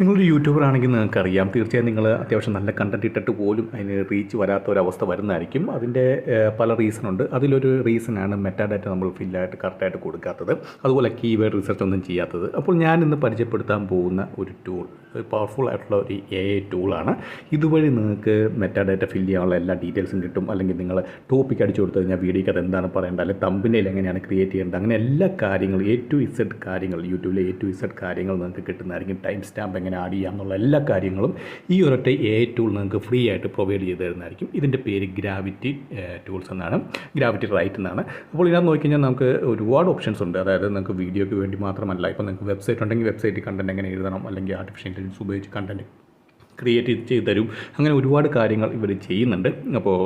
നിങ്ങളൊരു യൂട്യൂബർ ആണെങ്കിൽ നിങ്ങൾക്കറിയാം. തീർച്ചയായും നിങ്ങൾ അത്യാവശ്യം നല്ല കണ്ടന്റ് ഇട്ടിട്ട് പോലും അതിന് റീച്ച് വരാത്ത ഒരവസ്ഥ വരുന്നതായിരിക്കും. അതിന്റെ പല റീസൺ ഉണ്ട്. അതിലൊരു റീസണാണ് മെറ്റാഡാറ്റ നമ്മൾ ഫില്ലായിട്ട് കറക്റ്റായിട്ട് കൊടുക്കാത്തത്. അതുപോലെ കീവേഡ് റിസർച്ച് ഒന്നും ചെയ്യാത്തത്. അപ്പോൾ ഞാൻ ഇന്ന് പരിചയപ്പെടുത്താൻ പോകുന്ന ഒരു ടൂൾ പവർഫുൾ ആയിട്ടുള്ള ഒരു എ ഐ ടൂളാണ് ഇതുവഴി നിങ്ങൾക്ക് മെറ്റാഡാറ്റ ഫില്ല് ചെയ്യാനുള്ള എല്ലാ ഡീറ്റെയിൽസും കിട്ടും. അല്ലെങ്കിൽ നിങ്ങൾ ടോപ്പിക് അടിച്ചു കൊടുത്തു കഴിഞ്ഞാൽ വീഡിയോക്ക് അത് എന്താണ് പറയേണ്ടത്? അല്ലെങ്കിൽ തമ്പിനയിൽ എങ്ങനെയാണ് ക്രിയേറ്റ് ചെയ്യേണ്ടത്? അങ്ങനെ എല്ലാ കാര്യങ്ങളും എ ടു ഇസഡ് കാര്യങ്ങൾ യൂട്യൂബിലെ എ ടു ഇസഡ് കാര്യങ്ങൾ നിങ്ങൾക്ക് കിട്ടുന്നതായിരിക്കും. ടൈം സ്റ്റാമ്പ് എങ്ങനെ ആഡ് ചെയ്യാം എന്നുള്ള എല്ലാ കാര്യങ്ങളും ഈ ഒരൊറ്റ എ ടൂൾ നിങ്ങൾക്ക് ഫ്രീ ആയിട്ട് പ്രൊവൈഡ് ചെയ്ത് തരുന്നതായിരിക്കും. ഇതിന്റെ പേര് ഗ്രാവിറ്റി ടൂൾസ് എന്നാണ്. ഗ്രാവിറ്റി റൈറ്റ് എന്നാണ്. അപ്പോൾ ഇതിനകത്ത് നോക്കിക്കഴിഞ്ഞാൽ നമുക്ക് ഒരുപാട് ഓപ്ഷൻസ് ഉണ്ട്. അതായത് നിങ്ങൾക്ക് വീഡിയോയ്ക്ക് വേണ്ടി മാത്രമല്ല ഇപ്പോൾ നിങ്ങൾക്ക് വെബ്സൈറ്റ് ഉണ്ടെങ്കിൽ വെബ്സൈറ്റ് കണ്ടന്റ് എങ്ങനെ എഴുതണം അല്ലെങ്കിൽ ആർട്ടിഫിഷ്യൽ ഇന്റലിജൻസ് ഉപയോഗിച്ച് കണ്ടന്റ് ക്രിയേറ്റ് ചെയ്ത് തരും. അങ്ങനെ ഒരുപാട് കാര്യങ്ങൾ ഇവർ ചെയ്യുന്നുണ്ട്. അപ്പോൾ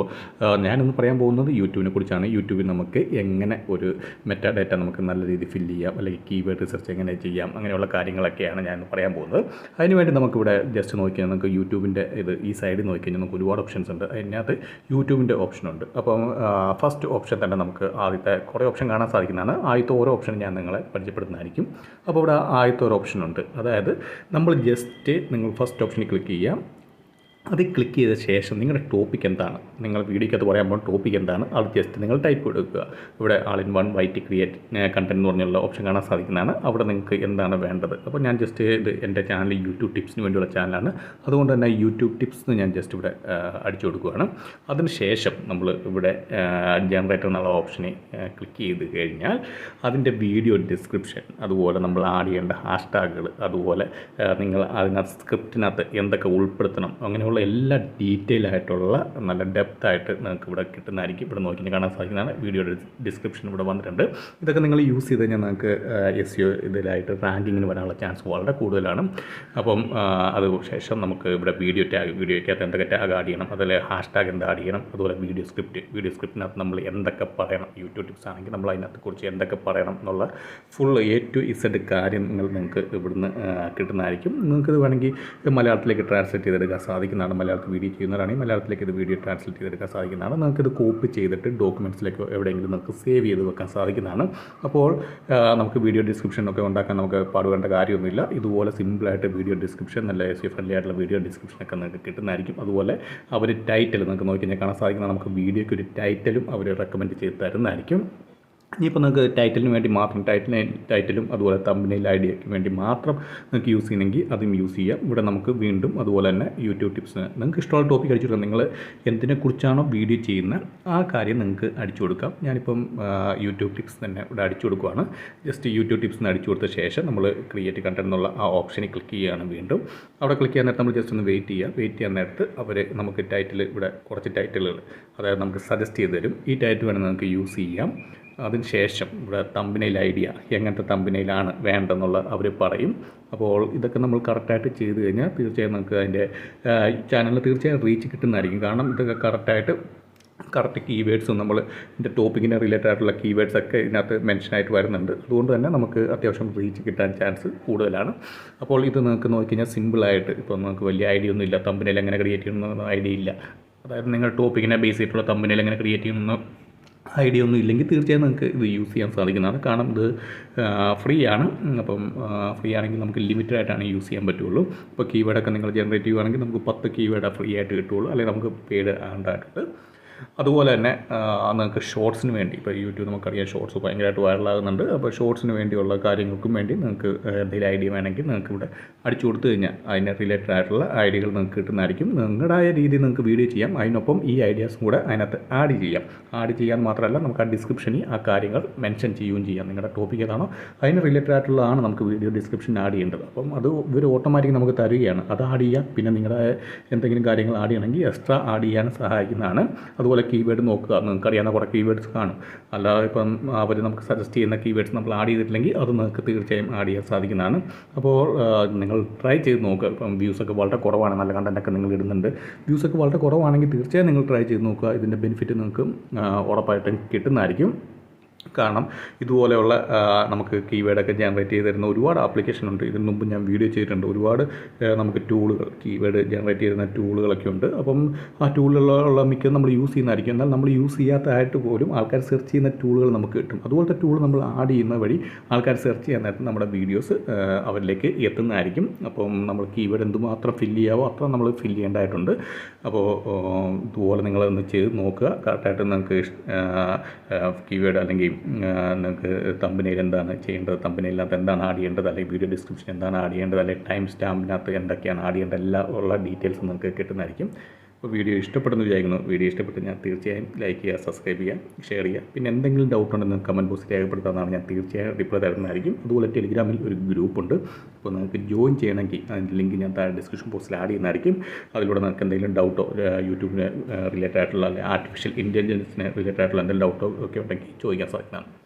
ഞാനൊന്ന് പറയാൻ പോകുന്നത് യൂട്യൂബിനെ കുറിച്ചാണ്. യൂട്യൂബിൽ നമുക്ക് എങ്ങനെ ഒരു മെറ്റ നമുക്ക് നല്ല രീതിയിൽ ഫില്ല് ചെയ്യാം അല്ലെങ്കിൽ കീവേഡ് റിസർച്ച് എങ്ങനെ ചെയ്യാം അങ്ങനെയുള്ള കാര്യങ്ങളൊക്കെയാണ് ഞാൻ പറയാൻ പോകുന്നത്. അതിനുവേണ്ടി നമുക്കിവിടെ ജസ്റ്റ് നോക്കിയാൽ നമുക്ക് യൂട്യൂബിന്റെ ഇത് ഈ സൈഡിൽ നോക്കിക്കഴിഞ്ഞാൽ നമുക്ക് ഒരുപാട് ഓപ്ഷൻസ് ഉണ്ട്. അതിനകത്ത് യൂട്യൂബിന്റെ ഓപ്ഷനുണ്ട് അപ്പം ഫസ്റ്റ് ഓപ്ഷൻ തന്നെ നമുക്ക് ആദ്യത്തെ കുറേ ഓപ്ഷൻ കാണാൻ സാധിക്കുന്നതാണ്. ആദ്യത്തെ ഓരോ ഓപ്ഷൻ ഞാൻ നിങ്ങളെ പരിചയപ്പെടുന്നതായിരിക്കും അപ്പോൾ ഇവിടെ ആദ്യത്തെ ഒരു ഓപ്ഷനുണ്ട് അതായത് നമ്മൾ ജസ്റ്റ് നിങ്ങൾ ഫസ്റ്റ് ഓപ്ഷനിൽ ക്ലിക്ക് ചെയ്യാം അതിൽ ക്ലിക്ക് ചെയ്ത ശേഷം നിങ്ങളുടെ ടോപ്പിക് എന്താണ്? നിങ്ങൾ വീഡിയോക്കകത്ത് പറയാൻ പോകുന്ന ടോപ്പിക് എന്താണ്? അത് ജസ്റ്റ് നിങ്ങൾ ടൈപ്പ് കൊടുക്കുക. ഇവിടെ all in one write create content എന്ന് പറഞ്ഞുള്ള ഓപ്ഷൻ കാണാൻ സാധിക്കുന്നതാണ്. അവിടെ നിങ്ങൾക്ക് എന്താണ് വേണ്ടത്? അപ്പോൾ ഞാൻ ജസ്റ്റ് ഇത് എന്റെ ചാനൽ യൂട്യൂബ് ടിപ്സിന് വേണ്ടിയുള്ള ചാനലാണ് അതുകൊണ്ട് തന്നെ യൂട്യൂബ് ടിപ്സ് എന്ന് ഞാൻ ജസ്റ്റ് ഇവിടെ അടിച്ചു കൊടുക്കുകയാണ് അതിന് ശേഷം നമ്മൾ ഇവിടെ ജനറേറ്റർ എന്നുള്ള ഓപ്ഷനെ ക്ലിക്ക് ചെയ്ത് കഴിഞ്ഞാൽ അതിന്റെ വീഡിയോ ഡിസ്ക്രിപ്ഷൻ അതുപോലെ നമ്മൾ ആഡ് ചെയ്യേണ്ട ഹാഷ്ടാഗുകൾ അതുപോലെ നിങ്ങൾ അതിനകത്ത് സ്ക്രിപ്റ്റിനകത്ത് എന്തൊക്കെ ഉൾപ്പെടുത്തണം അങ്ങനെയുള്ള എല്ലാ ഡീറ്റെയിൽ ആയിട്ടുള്ള നല്ല ഡെപ്ത് ആയിട്ട് നിങ്ങൾക്ക് ഇവിടെ കിട്ടുന്നതായിരിക്കും. ഇവിടെ നോക്കി കാണാൻ സാധിക്കുന്നതാണ്. വീഡിയോയുടെ ഡിസ്ക്രിപ്ഷൻ ഇവിടെ വന്നിട്ടുണ്ട്. ഇതൊക്കെ നിങ്ങൾ യൂസ് ചെയ്ത് കഴിഞ്ഞാൽ നിങ്ങൾക്ക് എസ് യു ഇതിലായിട്ട് റാങ്കിങ്ങിന് വരാനുള്ള ചാൻസ് വളരെ കൂടുതലാണ്. അപ്പം അതുശേഷം അത് ശേഷം നമുക്ക് ഇവിടെ വീഡിയോ ടാഗ് വീഡിയോയ്ക്കകത്ത് എന്തൊക്കെ ടാഗ് ആഡ് ചെയ്യണം അതിൽ ഹാഷ് ടാഗ് എന്താ ആഡ് ചെയ്യണം അതുപോലെ വീഡിയോ സ്ക്രിപ്റ്റ് വീഡിയോ സ്ക്രിപ്റ്റിനകത്ത് നമ്മൾ എന്തൊക്കെ പറയണം യൂട്യൂബ് ടിപ്സ് ആണെങ്കിൽ നമ്മൾ അതിനകത്ത് കുറിച്ച് എന്തൊക്കെ പറയണം എന്നുള്ള ഫുൾ എ ടു ഇസഡ് കാര്യങ്ങൾ നിങ്ങൾക്ക് ഇവിടുന്ന് കിട്ടുന്നതായിരിക്കും. നിങ്ങൾക്ക് ഇത് വേണമെങ്കിൽ മലയാളത്തിലേക്ക് ട്രാൻസ്ലേറ്റ് ചെയ്തെടുക്കാൻ സാധിക്കുന്നതാണ് മലയാളത്തിൽ വീഡിയോ ചെയ്യുന്നവരാണെങ്കിൽ മലയാളത്തിലേക്ക് ഇത് വീഡിയോ ട്രാൻസ്ലേറ്റ് ചെയ്തെടുക്കാൻ സാധിക്കുന്നതാണ്. ഇത് കോപ്പി ചെയ്തിട്ട് ഡോക്യുമെന്റ്സിലേക്കോ എവിടെയെങ്കിലും നിങ്ങൾക്ക് സേവ് ചെയ്ത് വെക്കാൻ സാധിക്കുന്നതാണ്. അപ്പോൾ നമുക്ക് വീഡിയോ ഡിസ്ക്രിപ്ഷനൊക്കെ ഉണ്ടാക്കാൻ നമുക്ക് പാടുവേണ്ട കാര്യമൊന്നുമില്ല. ഇതുപോലെ സിമ്പിളായിട്ട് വീഡിയോ ഡിസ്ക്രിപ്ഷൻ നല്ല എസ് ഫ്രണ്ട്ലി ആയിട്ടുള്ള വീഡിയോ ഡിസ്ക്രിപ്ഷനൊക്കെ നിങ്ങൾക്ക് കിട്ടുന്നതായിരിക്കും. അതുപോലെ അവർ ടൈറ്റിൽ നിങ്ങൾക്ക് നോക്കി കഴിഞ്ഞാൽ കാണാൻ സാധിക്കുന്ന നമുക്ക് വീഡിയോയ്ക്ക് ഒരു ടൈറ്റിലും അവർ റെക്കമെൻഡ് ചെയ്ത് തരുന്നതായിരിക്കും. ഇനിയിപ്പോൾ നിങ്ങൾക്ക് ടൈറ്റിലിന് വേണ്ടി മാത്രം ടൈറ്റിൽ ടൈറ്റിലും അതുപോലെ തമ്പിനെ ഐഡിയയ്ക്ക് വേണ്ടി മാത്രം നിങ്ങൾക്ക് യൂസ് ചെയ്യണമെങ്കിൽ അതും യൂസ് ചെയ്യാം. ഇവിടെ നമുക്ക് വീണ്ടും അതുപോലെ തന്നെ യൂട്യൂബ് ടിപ്സ് നിങ്ങൾക്ക് ഇഷ്ടമുള്ള ടോപ്പിക് അടിച്ചു കൊടുക്കാം നിങ്ങൾ എന്തിനെക്കുറിച്ചാണോ വീഡിയോ ചെയ്യുന്നത് ആ കാര്യം നിങ്ങൾക്ക് അടിച്ചു കൊടുക്കാം ഞാനിപ്പം യൂട്യൂബ് ടിപ്സ് തന്നെ ഇവിടെ അടിച്ചു കൊടുക്കുകയാണ് ജസ്റ്റ് യൂട്യൂബ് ടിപ്സ് അടിച്ചു കൊടുത്ത ശേഷം നമ്മൾ ക്രിയേറ്റ് കണ്ടന്റ് എന്നുള്ള ആ ഓപ്ഷനിൽ ക്ലിക്ക് ചെയ്യുകയാണ് വീണ്ടും. അവിടെ ക്ലിക്ക് ചെയ്യാൻ നേരത്ത് നമ്മൾ ജസ്റ്റ് ഒന്ന് വെയിറ്റ് ചെയ്യുക. വെയിറ്റ് ചെയ്യാൻ നേരത്ത് അവർ നമുക്ക് ടൈറ്റിൽ ഇവിടെ കുറച്ച് ടൈറ്റിലുകൾ അതായത് നമുക്ക് സജസ്റ്റ് ചെയ്ത് തരും. ഈ ടൈറ്റിൽ വേണമെങ്കിൽ നമുക്ക് യൂസ് ചെയ്യാം. അതിന് ശേഷം ഇവിടെ തമ്പിനയിൽ ഐഡിയ എങ്ങനത്തെ തമ്പിനയിലാണ് വേണ്ടതെന്നുള്ള അവർ പറയും. അപ്പോൾ ഇതൊക്കെ നമ്മൾ കറക്റ്റായിട്ട് ചെയ്ത് കഴിഞ്ഞാൽ തീർച്ചയായും നമുക്ക് അതിന്റെ ചാനലിൽ തീർച്ചയായും റീച്ച് കിട്ടുന്നതായിരിക്കും. കാരണം ഇതൊക്കെ കറക്റ്റായിട്ട് കറക്റ്റ് കീവേഡ്സും നമ്മൾ ഇതിന്റെ ടോപ്പിക്കിനെ റിലേറ്റഡ് ആയിട്ടുള്ള കീവേഡ്സ് ഒക്കെ ഇതിനകത്ത് മെൻഷൻ ആയിട്ട് വരുന്നുണ്ട്. അതുകൊണ്ട് തന്നെ നമുക്ക് അത്യാവശ്യം റീച്ച് കിട്ടാൻ ചാൻസ് കൂടുതലാണ്. അപ്പോൾ ഇത് നിങ്ങൾക്ക് നോക്കി നോക്കിക്കഴിഞ്ഞാൽ സിമ്പിളായിട്ട് ഇപ്പോൾ നമുക്ക് വലിയ ഐഡിയ ഒന്നും ഇല്ല. തമ്പിനയിൽ എങ്ങനെ ക്രിയേറ്റ് ചെയ്യണമെന്ന് ഐഡിയ ഇല്ല. അതായത് നിങ്ങൾ ടോപ്പിക്കിനെ ബേസ് ചെയ്തിട്ടുള്ള തമ്പിനയിൽ എങ്ങനെ ക്രിയേറ്റ് ചെയ്യണമെന്ന് ഐഡിയ ഒന്നും ഇല്ലെങ്കിൽ തീർച്ചയായും നിങ്ങൾക്ക് ഇത് യൂസ് ചെയ്യാൻ സാധിക്കുന്നതാണ് കാരണം ഇത് ഫ്രീ ആണ്. അപ്പം ഫ്രീ ആണെങ്കിൽ നമുക്ക് ലിമിറ്റഡ് ആയിട്ടാണ് യൂസ് ചെയ്യാൻ പറ്റുള്ളൂ. ഇപ്പോൾ കീവേഡൊക്കെ നിങ്ങൾ ജനറേറ്റ് ചെയ്യുകയാണെങ്കിൽ നമുക്ക് പത്ത് കീവേഡ് ഫ്രീ ആയിട്ട് കിട്ടുള്ളൂ അല്ലെങ്കിൽ നമുക്ക് പെയ്ഡ് ആണ്ടായിട്ടുണ്ട്. അതുപോലെ തന്നെ നിങ്ങൾക്ക് ഷോർട്സിന് വേണ്ടി ഇപ്പോൾ യൂട്യൂബ് നമുക്കറിയാം ഷോർട്സ് ഭയങ്കരമായിട്ട് വൈറലാകുന്നുണ്ട്. അപ്പോൾ ഷോർട്സിന് വേണ്ടിയുള്ള കാര്യങ്ങൾക്കും വേണ്ടി നിങ്ങൾക്ക് എന്തെങ്കിലും ഐഡിയ വേണമെങ്കിൽ നിങ്ങൾക്ക് ഇവിടെ അടിച്ചു കൊടുത്തു കഴിഞ്ഞാൽ അതിന് റിലേറ്റഡ് ആയിട്ടുള്ള ഐഡിയകൾ നിങ്ങൾക്ക് കിട്ടുന്നതായിരിക്കും. നിങ്ങളുടേതായ രീതിയിൽ നിങ്ങൾക്ക് വീഡിയോ ചെയ്യാം. അതിനൊപ്പം ഈ ഐഡിയാസും കൂടെ അതിനകത്ത് ആഡ് ചെയ്യാം. ആഡ് ചെയ്യാൻ മാത്രമല്ല നമുക്ക് ആ ഡിസ്ക്രിപ്ഷനിൽ ആ കാര്യങ്ങൾ മെൻഷൻ ചെയ്യുകയും ചെയ്യാം. നിങ്ങളുടെ ടോപ്പിക് ഏതാണോ അതിന് റിലേറ്റഡ് ആയിട്ടുള്ളതാണ് നമുക്ക് വീഡിയോ ഡിസ്ക്രിപ്ഷനിൽ ആഡ് ചെയ്യേണ്ടത്. അപ്പം അത് ഇവർ ഓട്ടോമാറ്റിക് നമുക്ക് തരികയാണ്. അത് ആഡ് ചെയ്യാം. പിന്നെ നിങ്ങളുടെ എന്തെങ്കിലും കാര്യങ്ങൾ ആഡ് ചെയ്യണമെങ്കിൽ എക്സ്ട്രാ ആഡ് ചെയ്യാൻ സഹായിക്കുന്നതാണ്. അതുപോലെ കീവേഡ് നോക്കുക. നിങ്ങൾക്ക് അറിയാവുന്ന കുറേ കീവേഡ്സ് കാണും. അല്ലാതെ ഇപ്പം അവർ നമുക്ക് സജസ്റ്റ് ചെയ്യുന്ന കീവേഡ്സ് നമ്മൾ ആഡ് ചെയ്തിട്ടില്ലെങ്കിൽ അത് നിങ്ങൾക്ക് തീർച്ചയായും ആഡ് ചെയ്യാൻ സാധിക്കുന്നതാണ്. അപ്പോൾ നിങ്ങൾ ട്രൈ ചെയ്ത് നോക്കുക. ഇപ്പം വ്യൂസൊക്കെ വളരെ കുറവാണ്. നല്ല കണ്ടന്റൊക്കെ നിങ്ങൾ ഇടുന്നുണ്ട്. വ്യൂസൊക്കെ വളരെ കുറവാണെങ്കിൽ തീർച്ചയായും നിങ്ങൾ ട്രൈ ചെയ്ത് നോക്കുക. ഇതിന്റെ ബെനിഫിറ്റ് നിങ്ങൾക്ക് ഉറപ്പായിട്ടും കിട്ടുന്നതായിരിക്കും. കാരണം ഇതുപോലെയുള്ള നമുക്ക് കീവേഡൊക്കെ ജനറേറ്റ് ചെയ്ത് തരുന്ന ഒരുപാട് ആപ്ലിക്കേഷൻ ഉണ്ട്. ഇതിന് മുമ്പ് ഞാൻ വീഡിയോ ചെയ്തിട്ടുണ്ട്. ഒരുപാട് നമുക്ക് ടൂളുകൾ കീവേഡ് ജനറേറ്റ് ചെയ്യുന്ന ടൂളുകളൊക്കെ ഉണ്ട്. അപ്പം ആ ടൂളുകളുള്ള മിക്ക നമ്മൾ യൂസ് ചെയ്യുന്നതായിരിക്കും. എന്നാൽ നമ്മൾ യൂസ് ചെയ്യാത്തതായിട്ട് പോലും ആൾക്കാർ സെർച്ച് ചെയ്യുന്ന ടൂളുകൾ നമുക്ക് കിട്ടും. അതുപോലത്തെ ടൂൾ നമ്മൾ ആഡ് ചെയ്യുന്ന വഴി ആൾക്കാർ സെർച്ച് ചെയ്യാൻ നേരത്തെ നമ്മുടെ വീഡിയോസ് അവരിലേക്ക് എത്തുന്നതായിരിക്കും. അപ്പം നമ്മൾ കീവേഡ് എന്തുമാത്രം ഫില്ല് ചെയ്യാവോ അത്ര നമ്മൾ ഫില്ല് ചെയ്യേണ്ടതായിട്ടുണ്ട്. അപ്പോൾ ഇതുപോലെ നിങ്ങളൊന്ന് ചെയ്ത് നോക്കുക. കറക്റ്റായിട്ട് നിങ്ങൾക്ക് കീവേഡ് അല്ലെങ്കിൽ നിങ്ങൾക്ക് തമ്പനയിൽ എന്താണ് ചെയ്യേണ്ടത്? തമ്പനയിലകത്ത് എന്താണ് ആഡ് ചെയ്യേണ്ടത്? അല്ലെങ്കിൽ വീഡിയോ ഡിസ്ക്രിപ്ഷൻ എന്താണ് ആഡ് ചെയ്യേണ്ടത്? അല്ലെങ്കിൽ ടൈം സ്റ്റാമ്പിനകത്ത് എന്തൊക്കെയാണ് ആഡ് ചെയ്യേണ്ടത്? എല്ലാം ഉള്ള ഡീറ്റെയിൽസ് നിങ്ങൾക്ക് കിട്ടുന്നതായിരിക്കും. അപ്പോൾ വീഡിയോ ഇഷ്ടപ്പെടുന്നു വിചാരിക്കുന്നു. വീഡിയോ ഇഷ്ടപ്പെട്ട് ഞാൻ തീർച്ചയായും ലൈക്ക് ചെയ്യുക സബ്സ്ക്രൈബ് ചെയ്യുക ഷെയർ ചെയ്യുക. പിന്നെ എന്തെങ്കിലും ഡൗട്ട് ഉണ്ടെന്ന് കമന്റ് ബോക്സിൽ രേഖപ്പെടുത്താമെന്നാണ് ഞാൻ തീർച്ചയായും റിപ്ലൈ തരുന്നതായിരിക്കും. അതുപോലെ ടെലിഗ്രാമിൽ ഒരു ഗ്രൂപ്പ് ഉണ്ട്. അപ്പോൾ നിങ്ങൾക്ക് ജോയിൻ ചെയ്യണമെങ്കിൽ അതിന്റെ ലിങ്ക് ഞാൻ താഴെ ഡിസ്ക്രിപ്ഷൻ ബോക്സിൽ ആഡ് ചെയ്യുന്നതായിരിക്കും. അതിലൂടെ നിങ്ങൾക്ക് എന്തെങ്കിലും ഡൗട്ടോ യൂട്യൂബിന് റിലേറ്റഡ് ആയിട്ടുള്ള അല്ലെങ്കിൽ ആർട്ടിഫിഷ്യൽ ഇന്റലിജൻസിന് റിലേറ്റഡ് ആയിട്ടുള്ള എന്തെങ്കിലും ഡൗട്ടോ ഒക്കെ ഉണ്ടെങ്കിൽ ചോദിക്കാൻ സാധിക്കുന്നതാണ്.